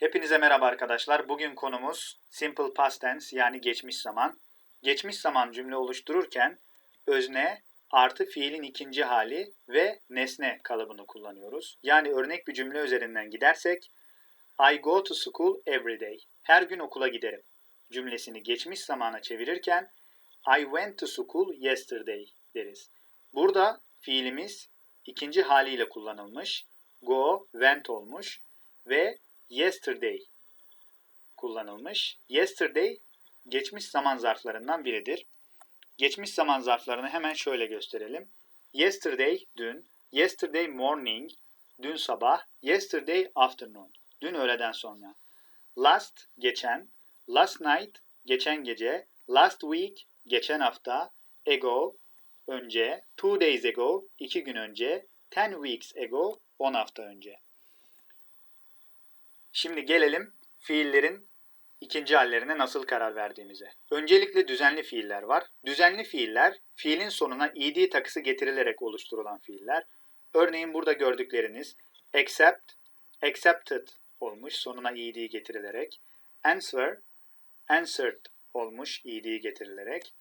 Hepinize merhaba arkadaşlar. Bugün konumuz simple past tense yani geçmiş zaman. Geçmiş zaman cümle oluştururken özne artı fiilin ikinci hali ve nesne kalıbını kullanıyoruz. Yani örnek bir cümle üzerinden gidersek I go to school every day. Her gün okula giderim. Cümlesini geçmiş zamana çevirirken I went to school yesterday deriz. Burada fiilimiz ikinci haliyle kullanılmış. Go, went olmuş ve yesterday kullanılmış. Yesterday geçmiş zaman zarflarından biridir. Geçmiş zaman zarflarını hemen şöyle gösterelim. Yesterday dün, yesterday morning dün sabah, yesterday afternoon dün öğleden sonra. Last geçen, last night geçen gece, last week geçen hafta, ago önce, two days ago iki gün önce, ten weeks ago on hafta önce. Şimdi gelelim fiillerin ikinci hallerine nasıl karar verdiğimize. Öncelikle düzenli fiiller var. Düzenli fiiller, fiilin sonuna ed takısı getirilerek oluşturulan fiiller. Örneğin burada gördükleriniz accept, accepted olmuş sonuna ed getirilerek. Answer, answered olmuş ed getirilerek.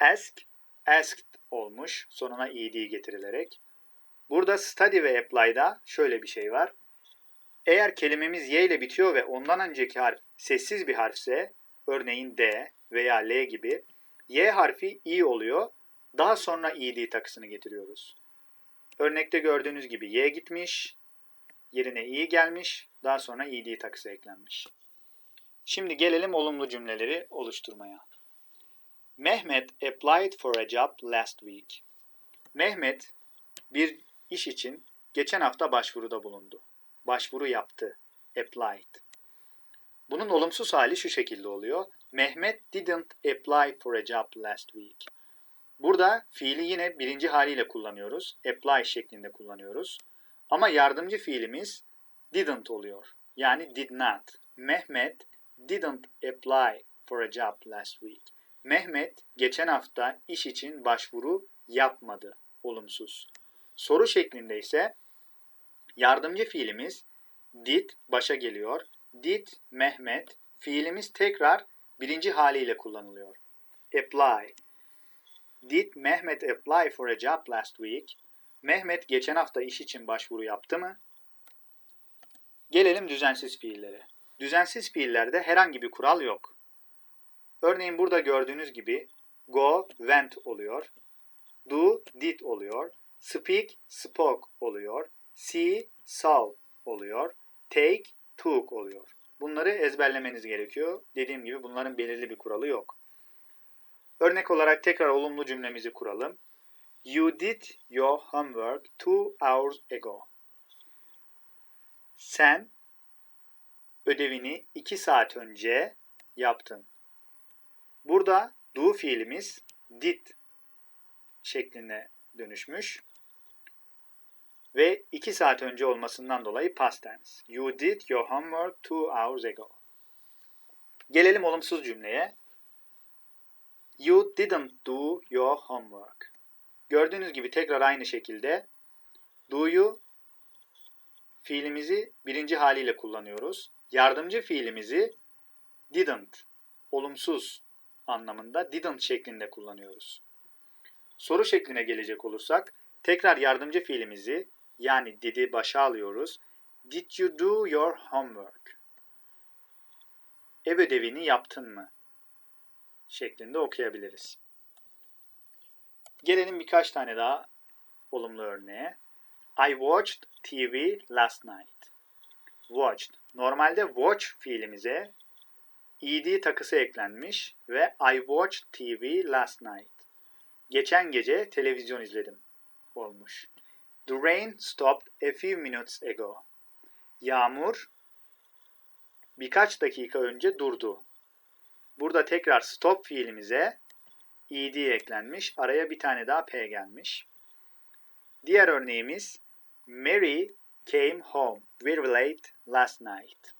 Ask, asked olmuş sonuna ed getirilerek. Burada study ve apply'da şöyle bir şey var. Eğer kelimemiz y ile bitiyor ve ondan önceki harf sessiz bir harfse, örneğin D veya L gibi, y harfi i oluyor. Daha sonra id takısını getiriyoruz. Örnekte gördüğünüz gibi y gitmiş, yerine i gelmiş, daha sonra id takısı eklenmiş. Şimdi gelelim olumlu cümleleri oluşturmaya. Mehmet applied for a job last week. Mehmet bir iş için geçen hafta başvuruda bulundu başvuru yaptı. Applied. Bunun olumsuz hali şu şekilde oluyor. Mehmet didn't apply for a job last week. Burada fiili yine birinci haliyle kullanıyoruz. Apply şeklinde kullanıyoruz. Ama yardımcı fiilimiz didn't oluyor. Yani did not. Mehmet didn't apply for a job last week. Mehmet geçen hafta iş için başvuru yapmadı. Olumsuz. Soru şeklinde ise Yardımcı fiilimiz did başa geliyor. Did Mehmet fiilimiz tekrar birinci haliyle kullanılıyor. Apply. Did Mehmet apply for a job last week? Mehmet geçen hafta iş için başvuru yaptı mı? Gelelim düzensiz fiillere. Düzensiz fiillerde herhangi bir kural yok. Örneğin burada gördüğünüz gibi go, went oluyor. Do, did oluyor. Speak, spoke oluyor see, saw oluyor. Take, took oluyor. Bunları ezberlemeniz gerekiyor. Dediğim gibi bunların belirli bir kuralı yok. Örnek olarak tekrar olumlu cümlemizi kuralım. You did your homework two hours ago. Sen ödevini iki saat önce yaptın. Burada do fiilimiz did şeklinde dönüşmüş ve 2 saat önce olmasından dolayı past tense. You did your homework two hours ago. Gelelim olumsuz cümleye. You didn't do your homework. Gördüğünüz gibi tekrar aynı şekilde do'yu fiilimizi birinci haliyle kullanıyoruz. Yardımcı fiilimizi didn't, olumsuz anlamında didn't şeklinde kullanıyoruz. Soru şekline gelecek olursak tekrar yardımcı fiilimizi yani did'i başa alıyoruz. Did you do your homework? Ev ödevini yaptın mı? şeklinde okuyabiliriz. Gelelim birkaç tane daha olumlu örneğe. I watched TV last night. Watched. Normalde watch fiilimize ed takısı eklenmiş ve I watched TV last night. Geçen gece televizyon izledim olmuş. The rain stopped a few minutes ago. Yağmur birkaç dakika önce durdu. Burada tekrar stop fiilimize ed eklenmiş. Araya bir tane daha p gelmiş. Diğer örneğimiz Mary came home very late last night.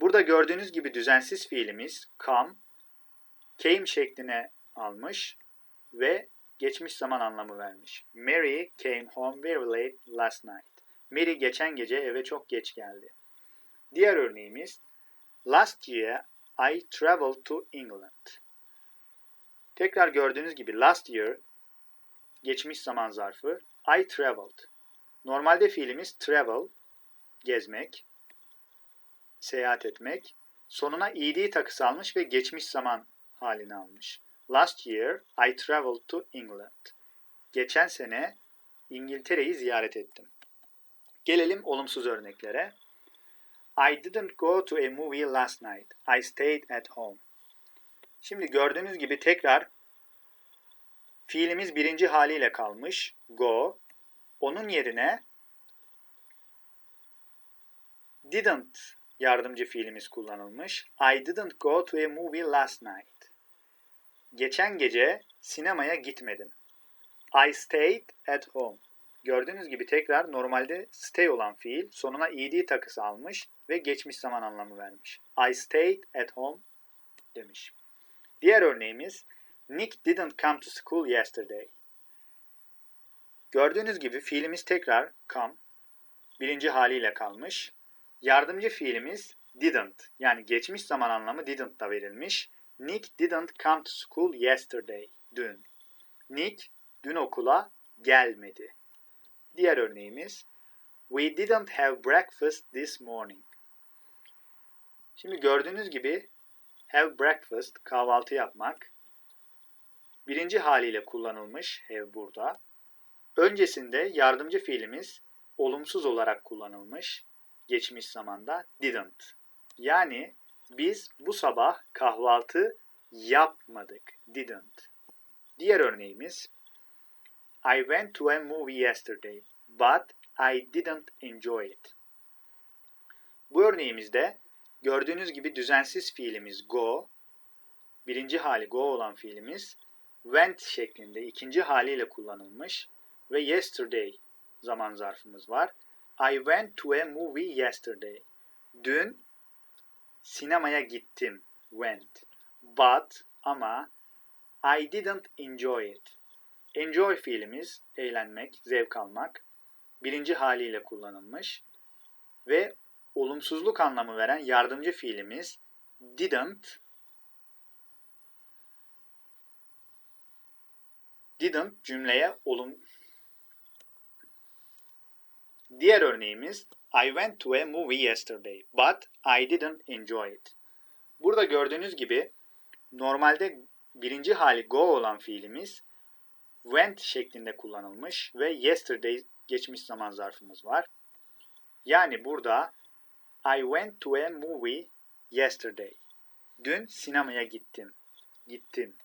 Burada gördüğünüz gibi düzensiz fiilimiz come, came şekline almış ve geçmiş zaman anlamı vermiş. Mary came home very late last night. Mary geçen gece eve çok geç geldi. Diğer örneğimiz Last year I traveled to England. Tekrar gördüğünüz gibi last year geçmiş zaman zarfı I traveled. Normalde fiilimiz travel gezmek, seyahat etmek. Sonuna ed takısı almış ve geçmiş zaman halini almış. Last year I traveled to England. Geçen sene İngiltere'yi ziyaret ettim. Gelelim olumsuz örneklere. I didn't go to a movie last night. I stayed at home. Şimdi gördüğünüz gibi tekrar fiilimiz birinci haliyle kalmış. Go. Onun yerine didn't yardımcı fiilimiz kullanılmış. I didn't go to a movie last night. Geçen gece sinemaya gitmedim. I stayed at home. Gördüğünüz gibi tekrar normalde stay olan fiil sonuna ed takısı almış ve geçmiş zaman anlamı vermiş. I stayed at home demiş. Diğer örneğimiz Nick didn't come to school yesterday. Gördüğünüz gibi fiilimiz tekrar come birinci haliyle kalmış. Yardımcı fiilimiz didn't yani geçmiş zaman anlamı didn't da verilmiş. Nick didn't come to school yesterday. Dün. Nick dün okula gelmedi. Diğer örneğimiz We didn't have breakfast this morning. Şimdi gördüğünüz gibi have breakfast kahvaltı yapmak birinci haliyle kullanılmış have burada. Öncesinde yardımcı fiilimiz olumsuz olarak kullanılmış geçmiş zamanda didn't. Yani biz bu sabah kahvaltı yapmadık. Didn't. Diğer örneğimiz I went to a movie yesterday, but I didn't enjoy it. Bu örneğimizde gördüğünüz gibi düzensiz fiilimiz go, birinci hali go olan fiilimiz went şeklinde ikinci haliyle kullanılmış ve yesterday zaman zarfımız var. I went to a movie yesterday. Dün sinemaya gittim. Went. But ama I didn't enjoy it. Enjoy fiilimiz eğlenmek, zevk almak. Birinci haliyle kullanılmış. Ve olumsuzluk anlamı veren yardımcı fiilimiz didn't didn't cümleye olum Diğer örneğimiz I went to a movie yesterday but I didn't enjoy it. Burada gördüğünüz gibi normalde birinci hali go olan fiilimiz went şeklinde kullanılmış ve yesterday geçmiş zaman zarfımız var. Yani burada I went to a movie yesterday. Dün sinemaya gittim. Gittim.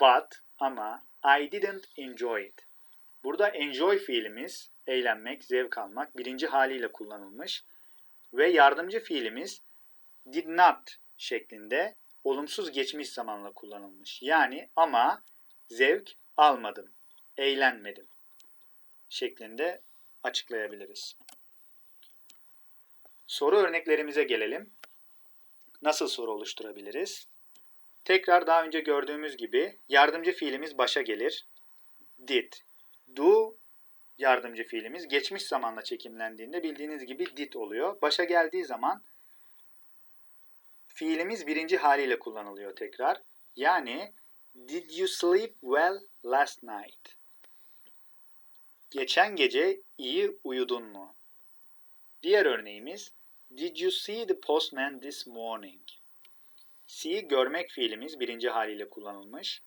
But ama I didn't enjoy it. Burada enjoy fiilimiz eğlenmek, zevk almak birinci haliyle kullanılmış ve yardımcı fiilimiz did not şeklinde olumsuz geçmiş zamanla kullanılmış. Yani ama zevk almadım, eğlenmedim şeklinde açıklayabiliriz. Soru örneklerimize gelelim. Nasıl soru oluşturabiliriz? Tekrar daha önce gördüğümüz gibi yardımcı fiilimiz başa gelir. Did. Do yardımcı fiilimiz geçmiş zamanla çekimlendiğinde bildiğiniz gibi did oluyor. Başa geldiği zaman fiilimiz birinci haliyle kullanılıyor tekrar. Yani did you sleep well last night? Geçen gece iyi uyudun mu? Diğer örneğimiz Did you see the postman this morning? See görmek fiilimiz birinci haliyle kullanılmış.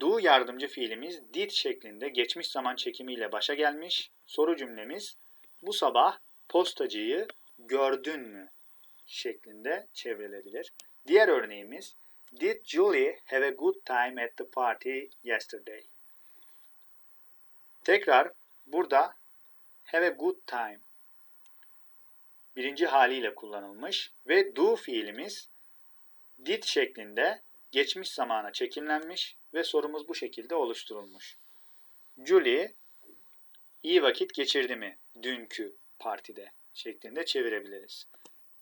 Do yardımcı fiilimiz did şeklinde geçmiş zaman çekimiyle başa gelmiş. Soru cümlemiz bu sabah postacıyı gördün mü şeklinde çevrilebilir. Diğer örneğimiz Did Julie have a good time at the party yesterday? Tekrar burada have a good time birinci haliyle kullanılmış ve do fiilimiz did şeklinde geçmiş zamana çekimlenmiş ve sorumuz bu şekilde oluşturulmuş. Julie iyi vakit geçirdi mi dünkü partide şeklinde çevirebiliriz.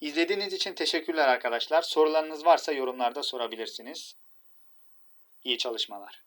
İzlediğiniz için teşekkürler arkadaşlar. Sorularınız varsa yorumlarda sorabilirsiniz. İyi çalışmalar.